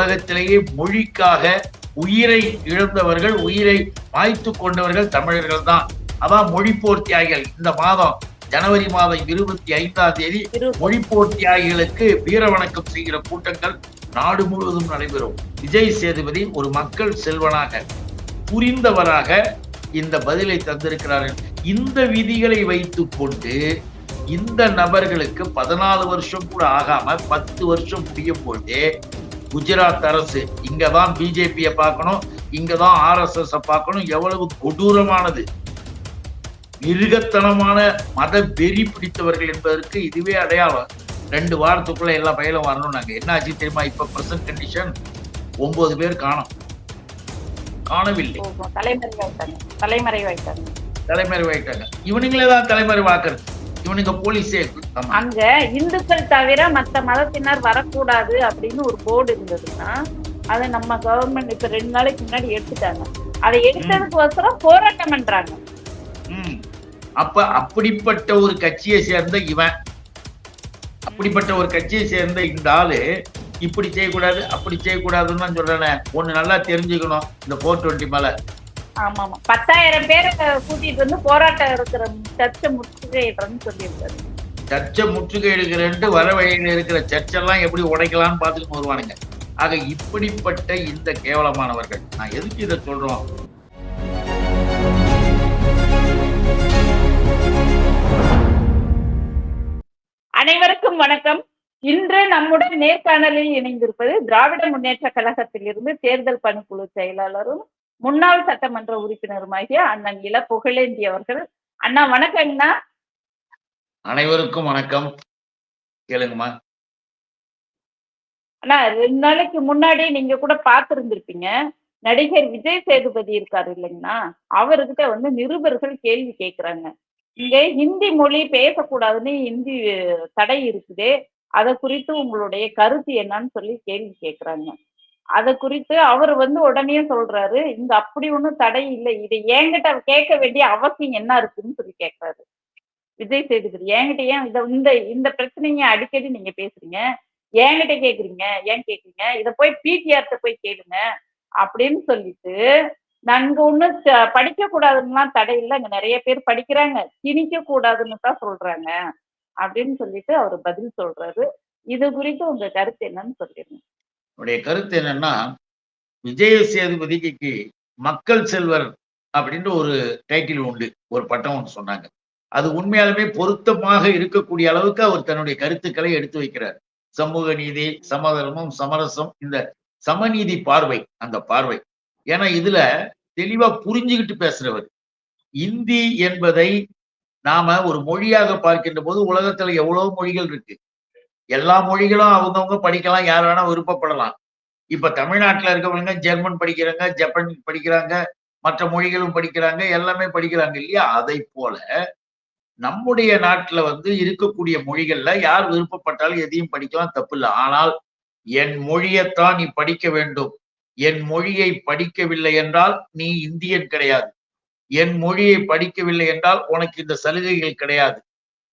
உலகத்திலேயே மொழிக்காக உயிரை இழந்தவர்கள் உயிரை மாய்த்து கொண்டவர்கள் தமிழர்கள் தான். அதான் மொழிப்போர் தியாகிகள் இந்த மாதம் ஜனவரி மாதம் இருபத்தி ஐந்தாம் தேதி இரு- மொழிப்போர் தியாகிகளுக்கு வீர வணக்கம் செய்கிற கூட்டங்கள் நாடு முழுவதும் நடைபெறும். விஜய் சேதுபதி ஒரு மக்கள் செல்வனாக புரிந்தவராக இந்த பதிலை தந்திருக்கிறார்கள். இந்த விதிகளை வைத்துக் கொண்டு இந்த நபர்களுக்கு பதினாலு வருஷம் கூட ஆகாம பத்து வருஷம் முடியும் பொழுதே குஜராத் அரசு. இங்கதான் பிஜேபியை பார்க்கணும். இங்கதான் ஆர்எஸ்எஸ் பார்க்கணும். எவ்வளவு கொடூரமானது. மிருகத்தனமான மத வெறி பிடித்தவர்கள் என்பதற்கு இதுவே அடையாளம். ரெண்டு வாரத்துக்குள்ள எல்லா பயிலும் வரணும் நாங்க. என்ன ஆச்சு தெரியுமா? இப்ப பிரசன்ட் கண்டிஷன் ஒன்பது பேர் காணோம். காணவில்லை. தலைமறைவாயிட்டாங்க. தலைமறைவாயிட்டாங்க. இவனுங்களே தான் தலைமறைவாக்குறது. இவனுங்க போலீஸே அங்க இந்துக்கள் தவிர மத்த மதத்தினர் வரக்கூடாது அப்படின்னு ஒரு போர்டு இருந்ததுன்னா அதை நம்ம கவர்மெண்ட் இப்ப ரெண்டு நாளைக்கு முன்னாடி எடுத்துட்டாங்க. அதை எடுத்ததுக்கு போராட்டம் பண்றாங்க. அப்ப அப்படிப்பட்ட ஒரு கட்சியை சேர்ந்த இவன் அப்படிப்பட்ட ஒரு கட்சியை சேர்ந்த இந்த ஆளு இப்படி செய்யக்கூடாது அப்படி செய்யக்கூடாதுன்னு தான் சொல்றானே. ஒண்ணு நல்லா தெரிஞ்சுக்கணும் இந்த போர் டுவெண்ட்டி மேல. ஆமா ஆமா. பத்தாயிரம் பேரை கூட்டிட்டு வந்து போராட்டம் இருக்கிற சர்ச்சை முற்றுகையிடுறேன்னு சொல்லியிருக்காரு. சர்ச்சை முற்றுகை எடுக்கிறேன்ட்டு வர வழியில இருக்கிற சர்ச்செல்லாம் எப்படி உடைக்கலாம்னு பார்த்துட்டு வருவானுங்க. ஆக இப்படிப்பட்ட இந்த கேவலமானவர்கள். நான் எதுக்கு இதை சொல்றோம்? அனைவருக்கும் வணக்கம். இன்று நம்முடன் நேர்காணலில் இணைந்திருப்பது திராவிட முன்னேற்ற கழகத்திலிருந்து தேர்தல் பணிக்குழு செயலாளரும் முன்னாள் சட்டமன்ற உறுப்பினருமாகிய அண்ணன் இள புகழேந்தி அவர்கள் அண்ணா வணக்கங்கண்ணா. அனைவருக்கும் வணக்கம். கேளுங்கம்மா. அண்ணா ரெண்டு நாளைக்கு முன்னாடி நீங்க கூட பார்த்திருந்திருப்பீங்க. நடிகர் விஜய் சேதுபதி இருக்காரு இல்லைங்கண்ணா. அவர்கிட்ட வந்து நிருபர்கள் கேள்வி கேட்கிறாங்க இங்க ஹிந்தி மொழி பேசக்கூடாதுன்னு ஹிந்தி தடை இருக்குதே. அதை குறித்து உங்களுடைய கருத்து என்னன்னு சொல்லி கேள்வி கேட்கிறாங்க அதை குறித்து அவர் வந்து உடனே சொல்றாரு இங்க அப்படி ஒண்ணும் தடை இல்லை. இதை என்கிட்ட கேட்க வேண்டிய அவசியம் என்ன இருக்குன்னு சொல்லி கேட்கிறாரு. விஜய் சேதுபதி என்கிட்ட ஏன் இதை இந்த இந்த பிரச்சனைய அடிக்கடி நீங்க பேசுறீங்க? என்கிட்ட கேக்குறீங்க ஏன் கேக்குறீங்க இத போய் பிடிஆர்ட்ட போய் கேளுங்க. அப்படின்னு சொல்லிட்டு நாங்க ஒண்ணும் படிக்க கூடாதுன்னுலாம் தடை இல்லை. அங்க நிறைய பேர் படிக்கிறாங்க. திணிக்க கூடாதுன்னு தான் சொல்றாங்க. அப்படின்னு சொல்லிட்டு அவர் பதில் சொல்றாரு. இது குறித்து உங்க கருத்து என்னன்னு சொல்லிருங்க என்னுடைய கருத்து என்னன்னா விஜய சேதுபதிக்கு மக்கள் செல்வர் அப்படின்ற ஒரு டைட்டில் உண்டு ஒரு பட்டம் ஒன்று சொன்னாங்க. அது உண்மையாலுமே பொருத்தமாக இருக்கக்கூடிய அளவுக்கு அவர் தன்னுடைய கருத்துக்களை எடுத்து வைக்கிறார். சமூக நீதி சமதர்மம் சமரசம் இந்த சமநீதி பார்வை அந்த பார்வை. ஏன்னா இதுல தெளிவா புரிஞ்சுக்கிட்டு பேசுறவர். இந்தி என்பதை நாம ஒரு மொழியாக பார்க்கின்ற போது உலகத்துல எவ்வளவு மொழிகள் இருக்கு. எல்லா மொழிகளும் அவங்கவுங்க படிக்கலாம் யார் வேணா விருப்பப்படலாம். இப்ப தமிழ்நாட்டுல இருக்கவங்க ஜெர்மன் படிக்கிறாங்க ஜப்பான் படிக்கிறாங்க மற்ற மொழிகளும் படிக்கிறாங்க எல்லாமே படிக்கிறாங்க இல்லையா? அதை போல நம்முடைய நாட்டுல வந்து இருக்கக்கூடிய மொழிகள்ல யார் விருப்பப்பட்டாலும் எதையும் படிக்கலாம் தப்பு இல்லை. ஆனால் என் மொழியைத்தான் நீ படிக்க வேண்டும். என் மொழியை படிக்கவில்லை என்றால் நீ இந்தியன் கிடையாது. என் மொழியை படிக்கவில்லை என்றால் உனக்கு இந்த சலுகைகள் கிடையாது.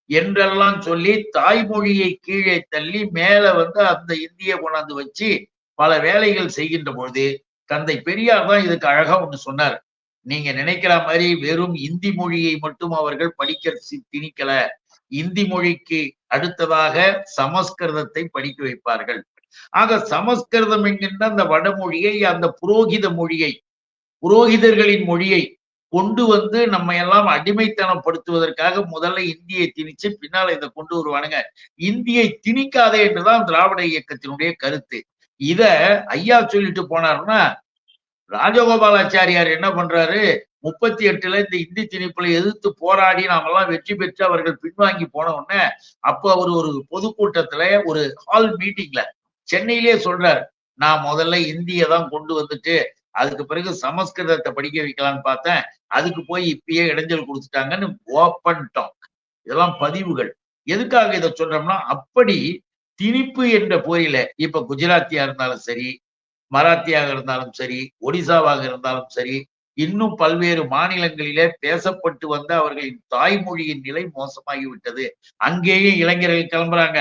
என்றெல்லாம் சொல்லி தாய்மொழியை கீழே தள்ளி மேல வந்து அந்த இந்திய கொண்டாந்து வச்சு பல வேலைகள் செய்கின்ற பொழுது தந்தை பெரியார் தான் இதுக்கு அழகா ஒண்ணு சொன்னார். நீங்க நினைக்கிற மாதிரி வெறும் இந்தி மொழியை மட்டும் அவர்கள் படிக்க சி- திணிக்கல. இந்தி மொழிக்கு அடுத்ததாக சமஸ்கிருதத்தை படிக்க வைப்பார்கள். ஆக சமஸ்கிருதம் என்கின்ற அந்த வடமொழியை அந்த புரோகித மொழியை புரோகிதர்களின் மொழியை கொண்டு வந்து நம்ம எல்லாம் அடிமைத்தனப்படுத்துவதற்காக முதல்ல இந்தியை திணிச்சு பின்னால் இதை கொண்டு வருவானுங்க. இந்தியை திணிக்காதே என்றுதான் திராவிட இயக்கத்தினுடைய கருத்து. இத ஐயா சொல்லிட்டு போனாருன்னா ராஜகோபாலாச்சாரியார் என்ன பண்றாரு? முப்பத்தி எட்டுல இந்த இந்தி திணிப்புல எதிர்த்து போராடி நாமெல்லாம் வெற்றி பெற்று அவர்கள் பின்வாங்கி போன உடனே அப்ப அவர் ஒரு பொதுக்கூட்டத்துல ஒரு ஹால் மீட்டிங்ல சென்னையிலேயே சொல்றாரு நான் முதல்ல இந்தியை தான் கொண்டு வந்துட்டு அதுக்கு பிறகு சமஸ்கிருதத்தை படிக்க வைக்கலாம்னு பார்த்தேன். அதுக்கு போய் இப்பயே இடைஞ்சல் கொடுத்துட்டாங்கன்னு ஓப்பன் டாக் இதெல்லாம் பதிவுகள். எதுக்காக இதை சொல்றோம்னா அப்படி திணிப்பு என்ற போரில இப்ப குஜராத்தியா இருந்தாலும் சரி மராத்தியாக இருந்தாலும் சரி ஒடிசாவாக இருந்தாலும் சரி இன்னும் பல்வேறு மாநிலங்களிலே பேசப்பட்டு வந்த அவர்களின் தாய்மொழியின் நிலை மோசமாகி விட்டது அங்கேயும் இளைஞர்கள் கிளம்புறாங்க.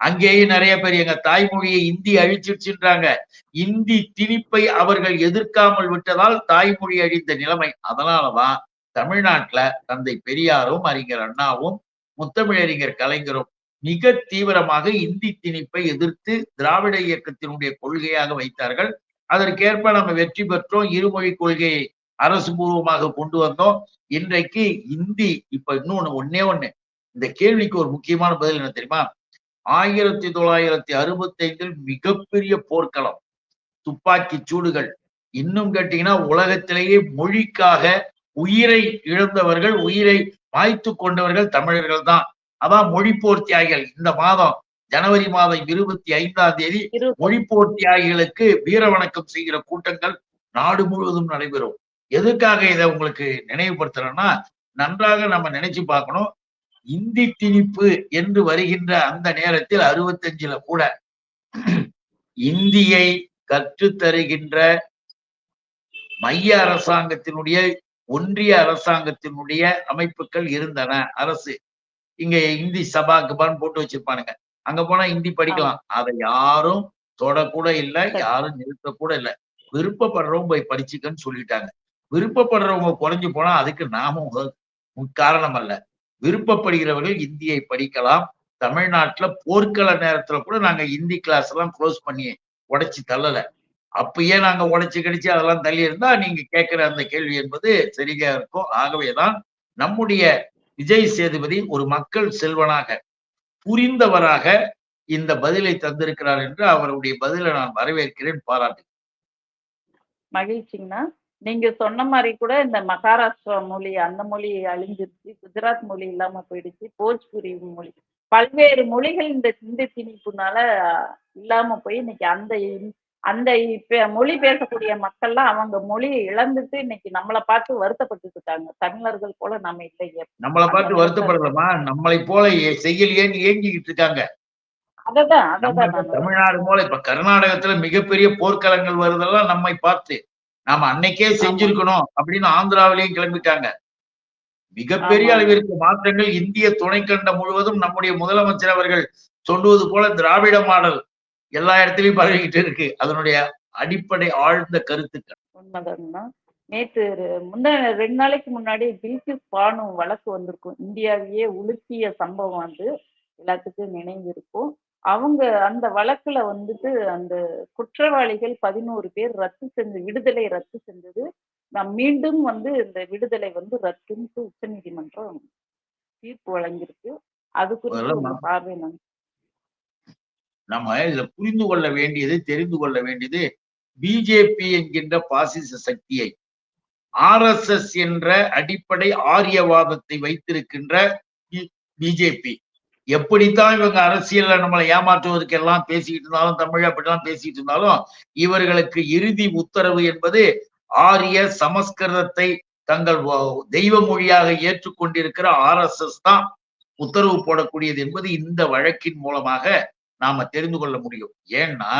அங்கேயும் நிறைய பேர் எங்க தாய்மொழியை இந்தி அழிச்சிருச்சுன்றாங்க. இந்தி திணிப்பை அவர்கள் எதிர்க்காமல் விட்டதால் தாய்மொழி அழிந்த நிலைமை. அதனாலதான் தமிழ்நாட்டுல தந்தை பெரியாரும் அறிஞர் அண்ணாவும் முத்தமிழறிஞர் கலைஞரும் மிக தீவிரமாக இந்தி திணிப்பை எதிர்த்து திராவிட இயக்கத்தினுடைய கொள்கையாக வைத்தார்கள். அதற்கேற்ப நம்ம வெற்றி பெற்றோம். இருமொழி கொள்கையை அரசு பூர்வமாக கொண்டு வந்தோம். இன்றைக்கு இந்தி இப்ப இன்னொன்னு ஒன்னே ஒண்ணு. இந்த கேள்விக்கு ஒரு முக்கியமான பதில் என்ன தெரியுமா? ஆயிரத்தி தொள்ளாயிரத்தி அறுபத்தி ஐந்தில் மிகப்பெரிய போர்க்களம். துப்பாக்கி சூடுகள். இன்னும் கேட்டீங்கன்னா உலகத்திலேயே மொழிக்காக உயிரை இழந்தவர்கள் உயிரை மாய்த்து கொண்டவர்கள் தமிழர்கள் தான். அதான் மொழிப்போர் தியாகிகள் இந்த மாதம் ஜனவரி மாதம் இருபத்தி ஐந்தாம் தேதி இரு மொழிப்போர் தியாகிகளுக்கு வீர வணக்கம் செய்கிற கூட்டங்கள் நாடு முழுவதும் நடைபெறும். எதுக்காக இதை உங்களுக்கு நினைவுபடுத்துறேன்னா நன்றாக நம்ம நினைச்சு பார்க்கணும். இந்தி திணிப்பு என்று வருகின்ற அந்த நேரத்தில் அறுபத்தஞ்சுல கூட இந்தியை கற்றுத் தருகின்ற மைய அரசாங்கத்தினுடைய ஒன்றிய அரசாங்கத்தினுடைய அமைப்புகள் இருந்தன. அரசு இங்க இந்தி சபா கபான்னு போட்டு வச்சிருப்பானுங்க. அங்க போனா இந்தி படிக்கலாம். அதை யாரும் தொடக்கூட இல்ல யாரும் நிறுத்த கூட இல்ல. விருப்பப்படுறவங்க போய் படிச்சுக்கன்னு சொல்லிட்டாங்க. விருப்பப்படுறவங்க குறைஞ்சு போனா அதுக்கு நாமும் காரணம் அல்ல. விருப்பப்படுகிறவர்கள் இந்தியை படிக்கலாம். தமிழ்நாட்டுல போர்க்கள நேரத்துல கூட நாங்க இந்தி கிளாஸ் எல்லாம் க்ளோஸ் பண்ணி உடைச்சு தள்ளல. அப்பயே நாங்க உடைச்சு கடிச்சு அதெல்லாம் தள்ளி இருந்தா நீங்க கேட்கிற அந்த கேள்வி என்பது சரியா இருக்கும். ஆகவேதான் நம்முடைய விஜய் சேதுபதி ஒரு மக்கள் செல்வனாக புரிந்தவராக இந்த பதிலை தந்திருக்கிறார் என்று அவருடைய பதிலை நான் வரவேற்கிறேன். பாராட்டு மகிழ்ச்சிங்கண்ணா. நீங்க சொன்ன மாதிரி கூட இந்த மகாராஷ்டிரா மொழி அந்த மொழி அழிஞ்சிருச்சு குஜராத் மொழி இல்லாம போயிடுச்சு போஜ்புரி மொழி. பல்வேறு மொழிகள் இந்த சிந்தை திணிப்புனால இல்லாம போய் இன்னைக்கு அந்த அந்த மொழி பேசக்கூடிய மக்கள்லாம் அவங்க மொழியை இழந்துட்டு இன்னைக்கு நம்மளை பார்த்து வருத்தப்பட்டு இருக்காங்க. தமிழர்கள் போல நம்ம இல்லையே நம்மளை பார்த்து வருத்தப்படலாமா நம்மளை போல செய்யலையேன்னு ஏங்கிக்கிட்டு இருக்காங்க. அததான் அததான் தமிழ்நாடு போல இப்ப கர்நாடகத்துல மிகப்பெரிய போர்க்களங்கள் வருதெல்லாம் நம்மை பார்த்து. நாம அன்னைக்கே செஞ்சிருக்கணும் அப்படின்னு ஆந்திராவிலையும் கிளம்பிட்டாங்க. மிகப்பெரிய. அளவிற்கு மாற்றங்கள் இந்திய துணைக்கண்ட முழுவதும் நம்முடைய முதலமைச்சர் அவர்கள் சொல்லுவது போல திராவிட மாடல் எல்லா இடத்துலயும் பரவிக்கிட்டு இருக்கு. அதனுடைய அடிப்படை ஆழ்ந்த கருத்துக்கள். நேத்து ரெ- முன்ன ரெண்டு நாளைக்கு முன்னாடி பில்கிஸ் பானு வழக்கு வந்திருக்கும். இந்தியாவையே உலுக்கிய சம்பவம் வந்து எல்லாத்துக்கும் நினைவு இருக்கும் அவங்க அந்த வழக்குல வந்துட்டு அந்த குற்றவாளிகள் பதினோரு பேர் ரத்து செஞ்சு விடுதலை ரத்து செஞ்சது. நான் மீண்டும் வந்து இந்த விடுதலை வந்து ரத்துன்னு உச்சநீதிமன்றம் தீர்ப்பு வழங்கியிருக்கு. அது குறித்து பார்வை நம்ம இதுல புரிந்து கொள்ள வேண்டியது தெரிந்து கொள்ள வேண்டியது பிஜேபி என்கின்ற பாசிச சக்தியை ஆர்எஸ்எஸ் என்ற அடிப்படை ஆரியவாதத்தை வைத்திருக்கின்ற பிஜேபி. எப்படித்தான் இவங்க அரசியல்ல நம்மளை ஏமாற்றுவதற்கு எல்லாம் பேசிக்கிட்டு இருந்தாலும் தமிழ் அப்படிலாம் பேசிட்டு இருந்தாலும் இவர்களுக்கு இறுதி உத்தரவு என்பது ஆரிய சமஸ்கிருதத்தை தங்கள் தெய்வ மொழியாக ஏற்றுக்கொண்டிருக்கிற ஆர்எஸ்எஸ் தான் உத்தரவு போடக்கூடியது என்பது இந்த வழக்கின் மூலமாக நாம தெரிந்து கொள்ள முடியும். ஏன்னா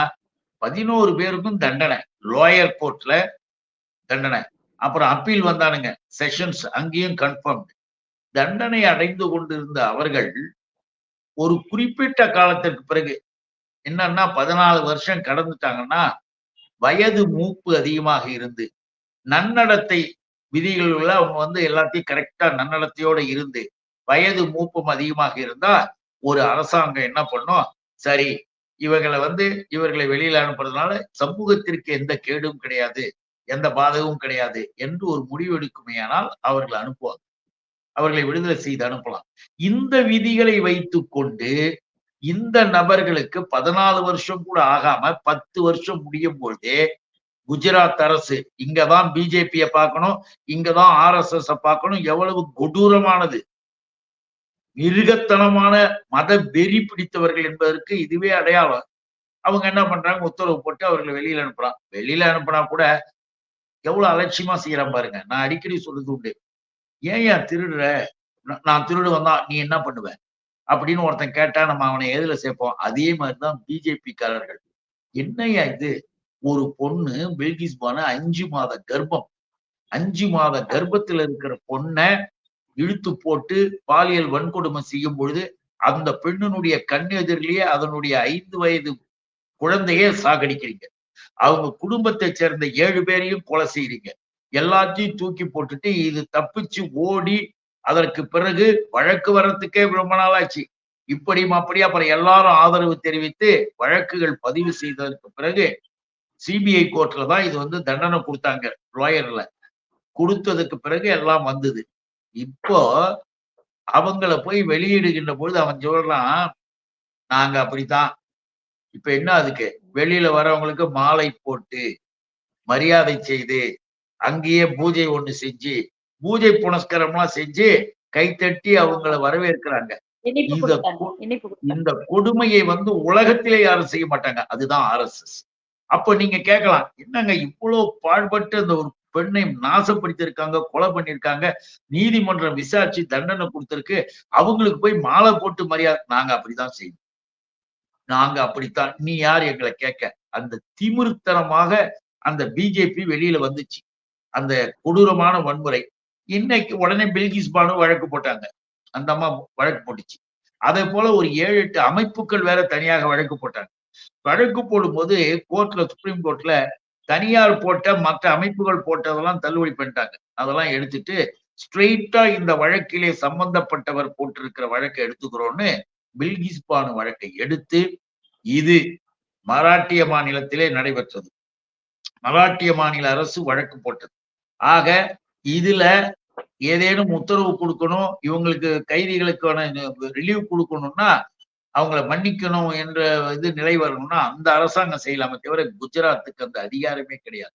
பதினோரு பேருக்கும் தண்டனை லோயர் கோர்ட்ல தண்டனை. அப்புறம் அப்பீல் வந்தானுங்க செஷன்ஸ் அங்கேயும் கன்ஃபார்ம் தண்டனை அடைந்து கொண்டிருந்த அவர்கள் ஒரு குறிப்பிட்ட காலத்திற்கு பிறகு என்னன்னா பதினாலு வருஷம் கடந்துட்டாங்கன்னா வயது மூப்பு அதிகமாக இருந்து நன்னடத்தை விதிகளில் அவங்க வந்து எல்லாத்தையும் கரெக்டா நன்னடத்தையோட இருந்து வயது மூப்பம் அதிகமாக இருந்தா ஒரு அரசாங்கம் என்ன பண்ணும்? சரி இவங்களை வந்து இவர்களை வெளியில அனுப்புறதுனால சமூகத்திற்கு எந்த கேடும் கிடையாது எந்த பாதகமும் கிடையாது என்று ஒரு முடிவெடுக்குமையானால் அவர்களை அனுப்புவாங்க. அவர்களை விடுதலை செய்து அனுப்பலாம். இந்த விதிகளை வைத்து கொண்டு இந்த நபர்களுக்கு பதினாலு வருஷம் கூட ஆகாம பத்து வருஷம் முடியும் பொழுதே குஜராத் அரசு இங்கதான் பிஜேபியை பார்க்கணும் இங்கதான் ஆர்எஸ்எஸ் பார்க்கணும் எவ்வளவு கொடூரமானது. மிருகத்தனமான மத வெறி பிடித்தவர்கள் என்பதற்கு இதுவே அடையாளம். அவங்க என்ன பண்றாங்க? உத்தரவு போட்டு அவர்களை வெளியில அனுப்புறான். வெளியில அனுப்புனா கூட எவ்வளவு அலட்சியமா செய்யறான் பாருங்க. நான் அடிக்கடி சொல்றது உண்டு. ஏன் திருடுற? நான் திருடு வந்தா நீ என்ன பண்ணுவ? அப்படின்னு ஒருத்தன் கேட்டா நம்ம அவனை எதுல சேர்ப்போம்? அதே மாதிரிதான் பிஜேபி காரர்கள் என்னய்யா இது? ஒரு பொண்ணு பில்கிஸ் பானு அஞ்சு மாத கர்ப்பம். அஞ்சு மாத கர்ப்பத்துல இருக்கிற பொண்ணை இழுத்து போட்டு பாலியல் வன்கொடுமை செய்யும் பொழுது அந்த பெண்ணினுடைய கண் எதிரிலேயே அதனுடைய ஐந்து வயது குழந்தையே சாகடிக்கிறீங்க. அவங்க குடும்பத்தை சேர்ந்த ஏழு பேரையும் கொலை செய்யறீங்க எல்லாத்தையும் தூக்கி போட்டுட்டு இது தப்பிச்சு ஓடி அதற்கு பிறகு வழக்கு வர்றதுக்கே ரொம்ப நாளாச்சு. ஆச்சு இப்படியும் அப்படி அப்புறம் எல்லாரும் ஆதரவு தெரிவித்து வழக்குகள் பதிவு செய்ததற்கு பிறகு சிபிஐ கோர்ட்ல தான் இது வந்து தண்டனை கொடுத்தாங்க லாயர்ல. கொடுத்ததுக்கு பிறகு எல்லாம் வந்தது. இப்போ அவங்கள போய் வெளியிடுகின்ற பொழுது அவன் சொல்றான் நாங்க அப்படித்தான். இப்ப என்ன அதுக்கு? வெளியில வரவங்களுக்கு மாலை போட்டு மரியாதை செய்து அங்கேயே பூஜை ஒண்ணு செஞ்சு பூஜை புனஸ்காரம்லாம் செஞ்சு கைத்தட்டி அவங்கள வரவேற்கிறாங்க. இந்த கொடுமையை வந்து உலகத்திலே யாரும் செய்ய மாட்டாங்க. அதுதான் ஆர்எஸ்எஸ் அப்ப நீங்க கேட்கலாம் என்னங்க இவ்வளவு பாழ்பட்டு அந்த ஒரு பெண்ணை நாசப்படுத்தியிருக்காங்க கொலை பண்ணிருக்காங்க நீதிமன்றம் விசாரிச்சு தண்டனை கொடுத்திருக்கு அவங்களுக்கு போய் மாலை போட்டு மரியாதை நாங்க அப்படிதான் செய்வோம். நாங்க அப்படித்தான். நீ யார் எங்களை கேட்க? அந்த திமிர்த்தனமாக அந்த பிஜேபி வெளியில வந்துச்சு. அந்த கொடூரமான வன்முறை இன்னைக்கு உடனே பில்கிஸ் பானு வழக்கு போட்டாங்க. அந்த அம்மா வழக்கு போட்டுச்சு. அதே போல ஒரு ஏழு எட்டு அமைப்புகள் வேற தனியாக வழக்கு போட்டாங்க. வழக்கு போடும்போது கோர்ட்ல சுப்ரீம் கோர்ட்ல தனியார் போட்ட மற்ற அமைப்புகள் போட்டதெல்லாம் தள்ளுபடி பண்ணிட்டாங்க. அதெல்லாம் எடுத்துட்டு ஸ்ட்ரெயிட்டா இந்த வழக்கிலே சம்பந்தப்பட்டவர் போட்டிருக்கிற வழக்கை எடுத்துக்கிறோம்னு பில்கிஸ் பானு வழக்கை எடுத்து இது மராட்டிய மாநிலத்திலே நடைபெற்றது. மராட்டிய மாநில அரசு வழக்கு போட்டது. ஆக இதுல ஏதேனும் உத்தரவு கொடுக்கணும் இவங்களுக்கு கைதிகளுக்கான ரிலீவ் கொடுக்கணும்னா அவங்கள மன்னிக்கணும் என்ற இது நிலை வரணும்னா அந்த அரசாங்கம் செய்யலாமே தவிர குஜராத்துக்கு அந்த அதிகாரமே கிடையாது.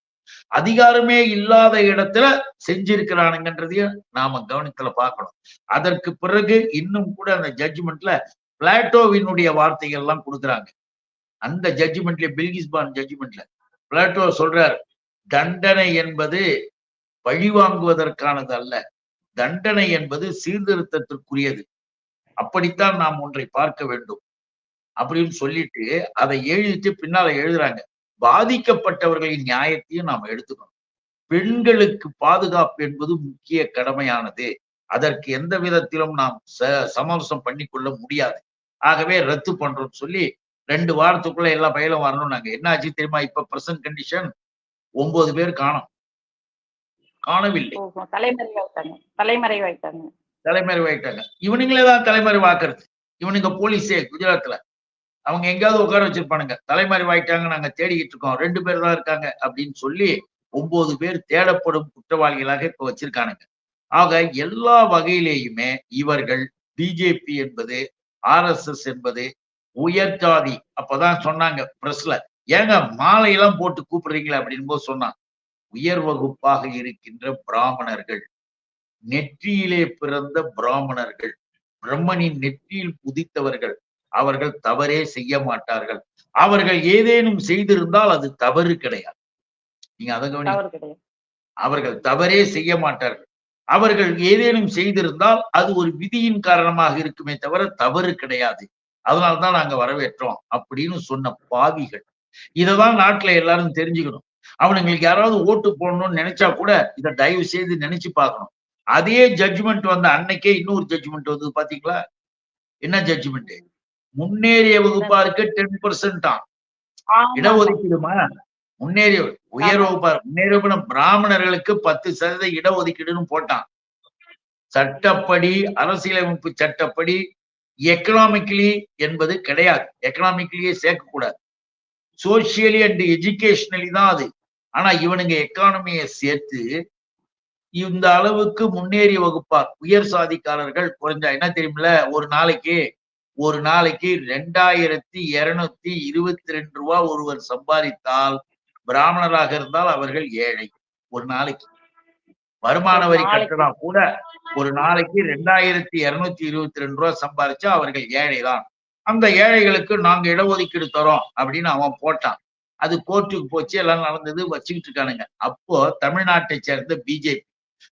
அதிகாரமே இல்லாத இடத்துல செஞ்சிருக்கிறானுங்கன்றதையும் நாம கவனத்துல பார்க்கணும். அதற்கு பிறகு இன்னும் கூட அந்த ஜட்ஜ்மெண்ட்ல பிளாட்டோவினுடைய வார்த்தைகள் எல்லாம் கொடுக்குறாங்க. அந்த ஜட்ஜ்மெண்ட்ல பில்கிஸ்பான் ஜட்ஜ்மெண்ட்ல பிளாட்டோ சொல்றார் தண்டனை என்பது பழி வாங்குவதற்கானது அல்ல தண்டனை என்பது சீர்திருத்தத்திற்குரியது. அப்படித்தான் நாம் ஒன்றை பார்க்க வேண்டும். அப்படின்னு சொல்லிட்டு அதை எழுதிட்டு பின்னால எழுதுறாங்க. பாதிக்கப்பட்டவர்களின் நியாயத்தையும் நாம் எடுத்துக்கணும். பெண்களுக்கு பாதுகாப்பு என்பது முக்கிய கடமையானது. அதற்கு எந்த விதத்திலும் நாம் ச- சமரசம் பண்ணிக்கொள்ள முடியாது. ஆகவே ரத்து பண்றோம்னு சொல்லி ரெண்டு வாரத்துக்குள்ள எல்லா பயிலும் வரணும் நாங்க என்ன ஆச்சு தெரியுமா? இப்ப பிரசன்ட் கண்டிஷன் ஒன்பது பேர் காணும். காணவில்லை. தலைமறைவாயிட்டாங்க தலைமறைவாயிட்டாங்க தலைமறைவாயிட்டாங்க இவனுங்களே தான் தலைமறைவாக்குறது இவனுங்க போலீஸே குஜராத்ல. அவங்க எங்கேயாவது உட்கார வச்சிருப்பானுங்க. தலைமறைவாயிட்டாங்க நாங்க தேடிக்கிட்டு இருக்கோம். ரெண்டு பேர் தான் இருக்காங்க அப்படின்னு சொல்லி ஒன்பது பேர் தேடப்படும் குற்றவாளிகளாக இப்ப வச்சிருக்கானுங்க. ஆக எல்லா வகையிலேயுமே இவர்கள் பிஜேபி என்பது ஆர்எஸ்எஸ் என்பது உயர் ஜாதி. அப்பதான் சொன்னாங்க பிரஸ்ல ஏங்க மாலையெல்லாம் போட்டு கூப்பிடுறீங்களா அப்படின்னு போது சொன்னான். உயர் வகுப்பாக இருக்கின்ற பிராமணர்கள். நெற்றியிலே பிறந்த பிராமணர்கள். பிரம்மனின் நெற்றியில் புதித்தவர்கள் அவர்கள் தவறே செய்ய மாட்டார்கள். அவர்கள் ஏதேனும் செய்திருந்தால் அது தவறு கிடையாது. நீங்க அதை கவனி அவர்கள் தவறே செய்ய மாட்டார்கள். அவர்கள் ஏதேனும் செய்திருந்தால் அது ஒரு விதியின் காரணமாக இருக்குமே தவிர தவறு கிடையாது. அதனால்தான் நாங்க வரவேற்றோம் அப்படின்னு சொன்ன பாவிகள். இததான் நாட்டுல எல்லாரும் தெரிஞ்சுக்கணும். அவனுங்களுக்கு யாராவது ஓட்டு போடணும்னு நினைச்சா கூட இதை தயவு செய்து நினைச்சு பார்க்கணும். அதே ஜட்ஜ்மெண்ட் வந்த அன்னைக்கே இன்னொரு ஜட்ஜ்மெண்ட் வந்தது பாத்தீங்களா? என்ன ஜட்ஜ்மெண்ட் முன்னேறிய வகுப்பாருக்கு டென் பர்சன்டா ஆமா. இடஒதுக்கீடுமா? முன்னேறிய உயர் வகுப்பார் முன்னேறிய பிராமணர்களுக்கு பத்து சதவீத இடஒதுக்கீடுன்னு போட்டான். சட்டப்படி அரசியலமைப்பு சட்டப்படி எக்கனாமிக்கலி என்பது கிடையாது. எக்கனாமிக்கலியே சேர்க்கக்கூடாது. சோசியலி அண்ட் எஜுகேஷனலி தான் அது. ஆனா இவனுங்க எக்கானமியை சேர்த்து இந்த அளவுக்கு முன்னேறிய வகுப்பார். உயர் சாதிக்காரர்கள் குறைஞ்சா என்ன தெரியுமில்ல? ஒரு நாளைக்கு ஒரு நாளைக்கு ரெண்டாயிரத்தி இருநூத்தி இருபத்தி ரெண்டு ரூபா ஒருவர் சம்பாதித்தால் பிராமணராக இருந்தால் அவர்கள் ஏழை. ஒரு நாளைக்கு. வருமான வரி. கட்டினா கூட ஒரு நாளைக்கு ரெண்டாயிரத்தி இருநூத்தி இருபத்தி ரெண்டு ரூபா சம்பாதிச்சா அவர்கள் ஏழை தான் அந்த ஏழைகளுக்கு நாங்க இடஒதுக்கீடு தரோம் அப்படின்னு அவன் போட்டான். அது கோர்ட்டுக்கு போச்சு எல்லாம் நடந்தது வச்சுக்கிட்டு இருக்கானுங்க. அப்போ தமிழ்நாட்டை சேர்ந்த பிஜேபி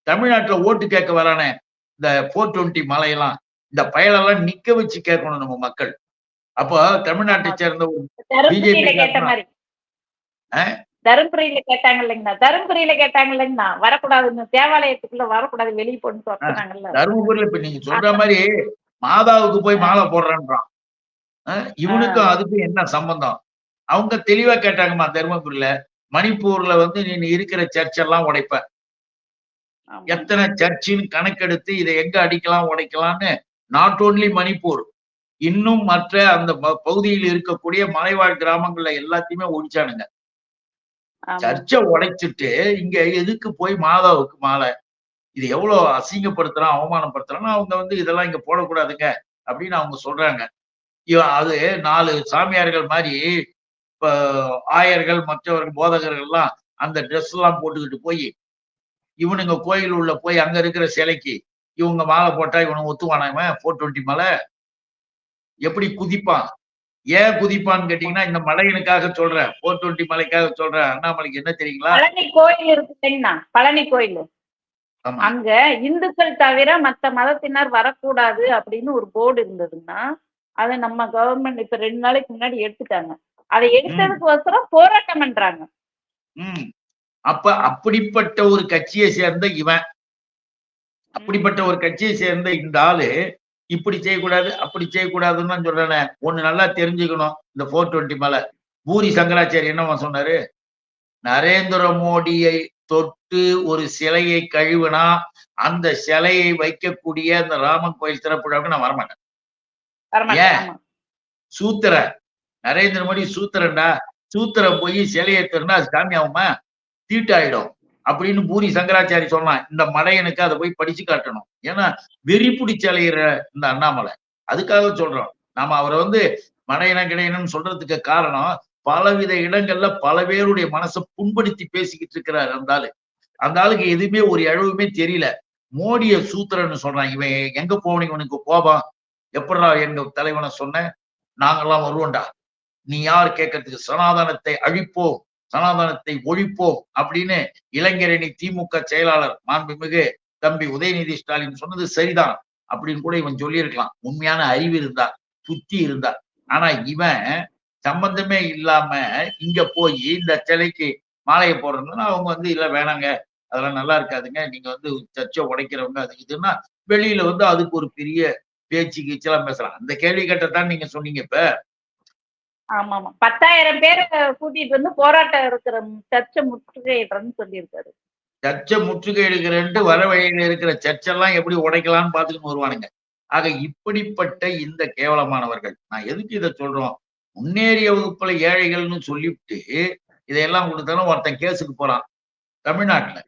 தமிழ்நாட்டுல ஓட்டு கேட்க வரானே இந்த போர் டுவெண்ட்டி மலையெல்லாம் இந்த பயலெல்லாம் நிக்க வச்சு கேட்கணும் நம்ம மக்கள். அப்போ தமிழ்நாட்டை சேர்ந்த ஒரு ஆ? தருமபுரியில கேட்டாங்க இல்லைங்கண்ணா தருமபுரியில கேட்டாங்க இல்லைங்கண்ணா வரக்கூடாதுன்னு தேவாலயத்துக்குள்ள வரக்கூடாது வெளியே போட்டு சொன்னாங்கல்ல. தருமபுரியில இப்ப நீங்க சொல்ற மாதிரி மாதாவுக்கு போய். மாலை போடுறேன்றான். இவனுக்கும். அதுக்கும் என்ன சம்பந்தம்? அவங்க தெளிவா கேட்டாங்கம்மா தருமபுரியில மணிப்பூர்ல வந்து நீ இருக்கிற சர்ச் எல்லாம் உடைப்ப. எத்தனை சர்ச்சின்னு கணக்கெடுத்து இதை எங்க அடிக்கலாம் உடைக்கலாம்னு நாட் ஓன்லி மணிப்பூர் இன்னும் மற்ற அந்த பகுதியில் இருக்கக்கூடிய மலைவாழ் கிராமங்கள்ல எல்லாத்தையுமே ஒழிச்சானுங்க. சர்ச்சை உடைச்சிட்டு இங்க எதுக்கு போய் மாதாவுக்கு மாலை இது எவ்வளவு அசிங்கப்படுத்துறான் அவமானப்படுத்துறான்னு அவங்க வந்து இதெல்லாம் இங்க போடக்கூடாதுங்க அப்படின்னு அவங்க சொல்றாங்க இவ- அது நாலு சாமியார்கள் மாதிரி இப்ப ஆயர்கள் மற்றவர்கள் போதகர்கள் எல்லாம் அந்த ட்ரெஸ் எல்லாம் போட்டுக்கிட்டு போய் இவனுங்க கோயில் உள்ள போய் அங்க இருக்கிற சிலைக்கு இவங்க மாலை போட்டா இவனுங்க ஒத்துவானாம ஃபோர் டுவெண்ட்டி மாலை? எப்படி குதிப்பான்? ஏன் குதிப்பான்னு கேட்டீங்கன்னா இந்த மலையனுக்காக சொல்றேன் ஃபோர் டுவெண்ட்டி மலைக்காக சொல்றேன் அண்ணாமலைக்கு என்ன தெரியுங்களா? பழனி கோயில் இருக்குதுங்கண்ணா பழனி கோயில். அங்க இந்துக்கள் தவிர மத்த மதத்தினர் வரக்கூடாது அப்படின்னு ஒரு போர்டு இருந்ததுன்னா அதை நம்ம கவர்மெண்ட் இப்ப ரெண்டு நாளைக்கு முன்னாடி எடுத்துட்டாங்க. அதை எடுத்ததுக்கு ஒசரம் போராட்டம் பண்றாங்க. அப்ப அப்படிப்பட்ட ஒரு கட்சியை சேர்ந்த இவன். அப்படிப்பட்ட ஒரு கட்சியை சேர்ந்த இந்த ஆளு இப்படி செய்யக்கூடாது அப்படி செய்யக்கூடாதுன்னு தான் சொல்றானே. ஒண்ணு நல்லா தெரிஞ்சுக்கணும் இந்த ஃபோர் டுவெண்ட்டி மேல. பூரி சங்கராச்சாரி என்னவா சொன்னாரு? நரேந்திர மோடியை தொட்டு ஒரு சிலையை கழுவினா அந்த சிலையை வைக்கக்கூடிய அந்த ராமன் கோயில் திறப்பு விழாவுக்கு நான் வரமாட்டேன். ஏன்? ஆமா. நரேந்திர மோடி சூத்திரன்டா சூத்திரம் போய் சிலையை திறனா அது சாமி ஆகுமா? தீட்டாயிடும். அப்படின்னு பூரி சங்கராச்சாரி சொன்னான். இந்த மடையனுக்கு அதை போய் படிச்சு காட்டணும். ஏன்னா வெறி பிடிச்ச அலையிற இந்த அண்ணாமலை. அதுக்காக சொல்றோம். நாம அவரை வந்து மடையனம் கிடையணும்னு சொல்றதுக்கு காரணம் பலவித இடங்கள்ல பல பேருடைய மனசை புண்படுத்தி பேசிக்கிட்டு இருக்கிறார் அந்த ஆளு. அந்த ஆளுக்கு எதுவுமே ஒரு இழவுமே தெரியல. மோடிய சூத்திரன்னு சொல்றான். இவன் எங்க போனீங்க? இவனுக்கு கோபம். எப்படா எங்க தலைவனை சொன்ன? நாங்கெல்லாம் வருவோம்டா. நீ யார் கேட்கறதுக்கு சனாதனத்தை அழிப்போம் சனாதனத்தை ஒழிப்போம் அப்படின்னு இளைஞரணி திமுக செயலாளர் மாண்புமிகு தம்பி உதயநிதி ஸ்டாலின் சொன்னது சரிதான் அப்படின்னு கூட இவன் சொல்லியிருக்கலாம். உண்மையான அறிவு இருந்தா புத்தி இருந்தா. ஆனா இவன் சம்பந்தமே இல்லாம இங்க போய் இந்த சிலைக்கு மாலையை போடுறதுன்னா அவங்க வந்து இல்ல வேணாங்க. அதெல்லாம் நல்லா இருக்காதுங்க. நீங்க வந்து சர்ச்சை உடைக்கிறவங்க. அது இதுன்னா வெளியில வந்து அதுக்கு ஒரு பெரிய பேச்சு கீச்செல்லாம் பேசலாம் அந்த கேள்வி கேட்டதான் நீங்க சொன்னீங்க இப்ப. ஆமா ஆமா பத்தாயிரம் பேர் கூட்டிட்டு வந்து போராட்டம் இருக்கிற சர்ச்சை முற்றுகையிடுறேன்னு சொல்லியிருக்காரு. சர்ச்சை முற்றுகையிடுகிறேன்ட்டு வர வழியில இருக்கிற சர்ச்செல்லாம் எப்படி உடைக்கலாம்னு பாத்துக்கிட்டு வருவானுங்க. ஆக இப்படிப்பட்ட இந்த கேவலமானவர்கள் நான் எதுக்கு இதை சொல்றோம்? முன்னேறிய வகுப்புல ஏழைகள்னு சொல்லிவிட்டு இதையெல்லாம் கொடுத்தாலும் ஒருத்தன் கேஸுக்கு போறான். தமிழ்நாட்டுல.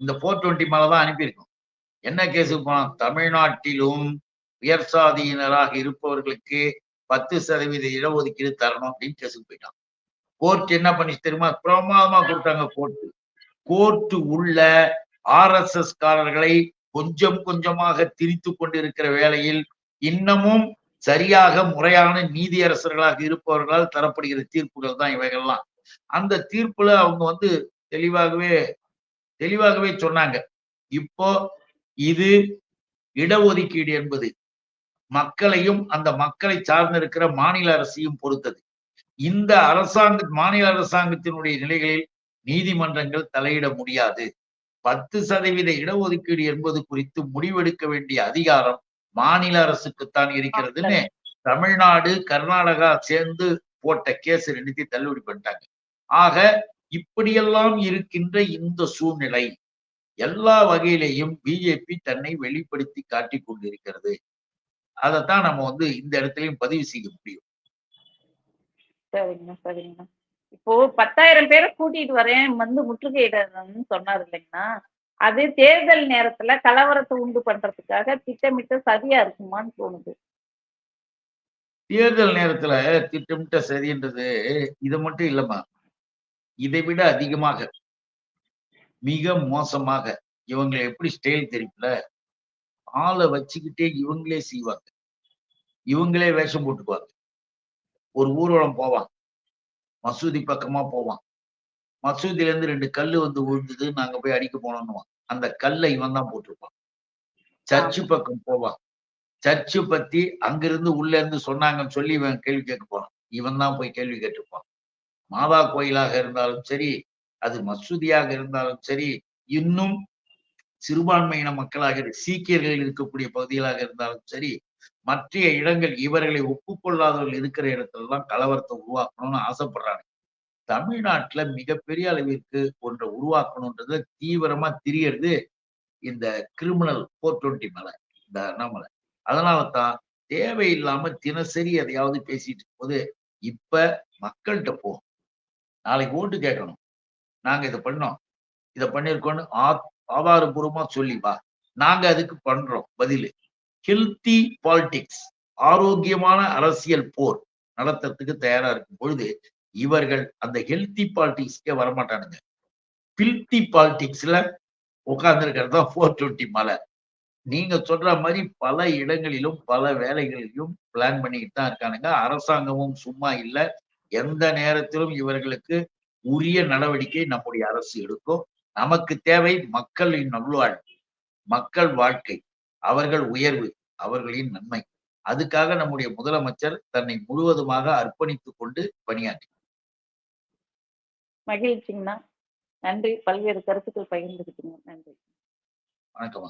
இந்த போர் டுவெண்ட்டி மேலதான் அனுப்பியிருக்கோம். என்ன கேஸுக்கு போனான் தமிழ்நாட்டிலும் உயர் சாதியினராக இருப்பவர்களுக்கு பத்து சதவீத இடஒதுக்கீடு தரணும் அப்படின்னு கேஸுக்கு போயிட்டான். கோர்ட் என்ன பண்ணிச்சு தெரியுமா? பிரமாதமா கொடுத்தாங்க கோர்ட் கோர்ட் உள்ள ஆர்எஸ்எஸ் காரர்களை கொஞ்சம் கொஞ்சமாக திரித்து கொண்டிருக்கிற வேளையில் இன்னமும் சரியாக முறையான நீதியரசர்களாக இருப்பவர்களால் தரப்படுகிற தீர்ப்புகள் தான் இவைகள்லாம். அந்த தீர்ப்புல அவங்க வந்து தெளிவாகவே தெளிவாகவே சொன்னாங்க. இப்போ இது இடஒதுக்கீடு என்பது. மக்களையும் அந்த மக்களை சார்ந்திருக்கிற மாநில அரசையும் பொறுத்தது. இந்த அரசாங்க மாநில அரசாங்கத்தினுடைய நிலைகளில் நீதிமன்றங்கள் தலையிட முடியாது. பத்து சதவீத இடஒதுக்கீடு என்பது குறித்து முடிவெடுக்க வேண்டிய அதிகாரம் மாநில அரசுக்குத்தான் இருக்கிறதுன்னு தமிழ்நாடு கர்நாடகா சேர்ந்து போட்ட கேஸ் ரெண்டுத்தையும் தள்ளுபடி பண்ணிட்டாங்க. ஆக இப்படியெல்லாம் இருக்கின்ற இந்த சூழ்நிலை எல்லா வகையிலையும் பிஜேபி தன்னை வெளிப்படுத்தி காட்டிக் கொண்டிருக்கிறது. அதைத்தான் நம்ம வந்து இந்த இடத்துலயும் பதிவு செய்ய முடியும். சரிங்கண்ணா சரிங்கண்ணா. இப்போ பத்தாயிரம் பேரை கூட்டிட்டு வரேன் வந்து முற்றுகையிடணும்னு சொன்னார் இல்லைங்கண்ணா அது தேர்தல் நேரத்துல கலவரத்தை உண்டு பண்றதுக்காக திட்டமிட்ட சரியா இருக்குமான்னு தோணுது. தேர்தல் நேரத்துல திட்டமிட்ட சதின்றது இது மட்டும் இல்லம்மா. இதை விட அதிகமாக மிக மோசமாக இவங்களை எப்படி ஸ்டைல் தெரியும்ல? ஆளை வச்சுக்கிட்டே இவங்களே செய்வாங்க. இவங்களே வேஷம் போட்டுக்குவாங்க. ஒரு ஊர்வலம் போவான் மசூதி பக்கமா போவான் மசூதியில இருந்து ரெண்டு கல்லு வந்து விழுந்தது நாங்க போய் அடிக்க போனோம்னுவான் அந்த கல்லை இவன் தான் போட்டிருப்பான். சர்ச்சு பக்கம் போவான். சர்ச்சு பத்தி அங்கிருந்து உள்ள இருந்து சொன்னாங்கன்னு சொல்லி இவன் கேள்வி கேட்க போனான் இவன் தான் போய் கேள்வி கேட்டிருப்பான். மாதா கோயிலாக இருந்தாலும் சரி அது மசூதியாக இருந்தாலும் சரி இன்னும் சிறுபான்மையின மக்களாக சீக்கியர்கள் இருக்கக்கூடிய பகுதிகளாக இருந்தாலும் சரி மற்ற இடங்கள் இவர்களை ஒப்புக்கொள்ளாதவர்கள் இருக்கிற இடத்துல எல்லாம் கலவரத்தை உருவாக்கணும்னு ஆசைப்படுறாங்க. தமிழ்நாட்டுல மிகப்பெரிய அளவிற்கு ஒன்றை உருவாக்கணும்ன்றது தீவிரமா திரியறது இந்த கிரிமினல் போர் டுவெண்ட்டி மேல இந்த நம்மள அதனால தான் தேவையில்லாம தினசரி எதையாவது பேசிட்டு போது இப்ப மக்கள்கிட்ட போ. நாளைக்கு ஓட்டு கேட்கணும். நாங்க இதை பண்ணோம். இதை பண்ணிருக்கோம்னு ஆ- ஆதாரபூர்வமா சொல்லி வா. நாங்க அதுக்கு பண்றோம் பதிலு. ஹெல்த்தி பாலிடிக்ஸ் ஆரோக்கியமான அரசியல் போர் நடத்துறதுக்கு தயாரா இருக்கும் பொழுது இவர்கள் அந்த ஹெல்த்தி பாலிடிக்ஸ்க்கே வரமாட்டானுங்க. பில்த்தி பாலிடிக்ஸ்ல உட்கார்ந்துருக்கிறது தான் ஃபோர் டுவெண்ட்டி மலை நீங்க சொல்ற மாதிரி பல இடங்களிலும் பல வேலைகளிலும் பிளான் பண்ணிக்கிட்டு தான் இருக்கானுங்க. அரசாங்கமும் சும்மா இல்ல. எந்த நேரத்திலும் இவர்களுக்கு உரிய நடவடிக்கை நம்முடைய அரசு எடுக்கும். நமக்கு தேவை மக்களின் நல்வாழ்வு மக்கள் வாழ்க்கை அவர்கள் உயர்வு அவர்களின் நன்மை. அதுக்காக நம்முடைய முதலமைச்சர் தன்னை முழுவதுமாக அர்ப்பணித்துக் கொண்டு பணியாற்றி மகிழ்ச்சிங்கண்ணா. நன்றி. பல்வேறு கருத்துக்கள் பகிர்ந்துக்கிட்டீங்க நன்றி. வணக்கம்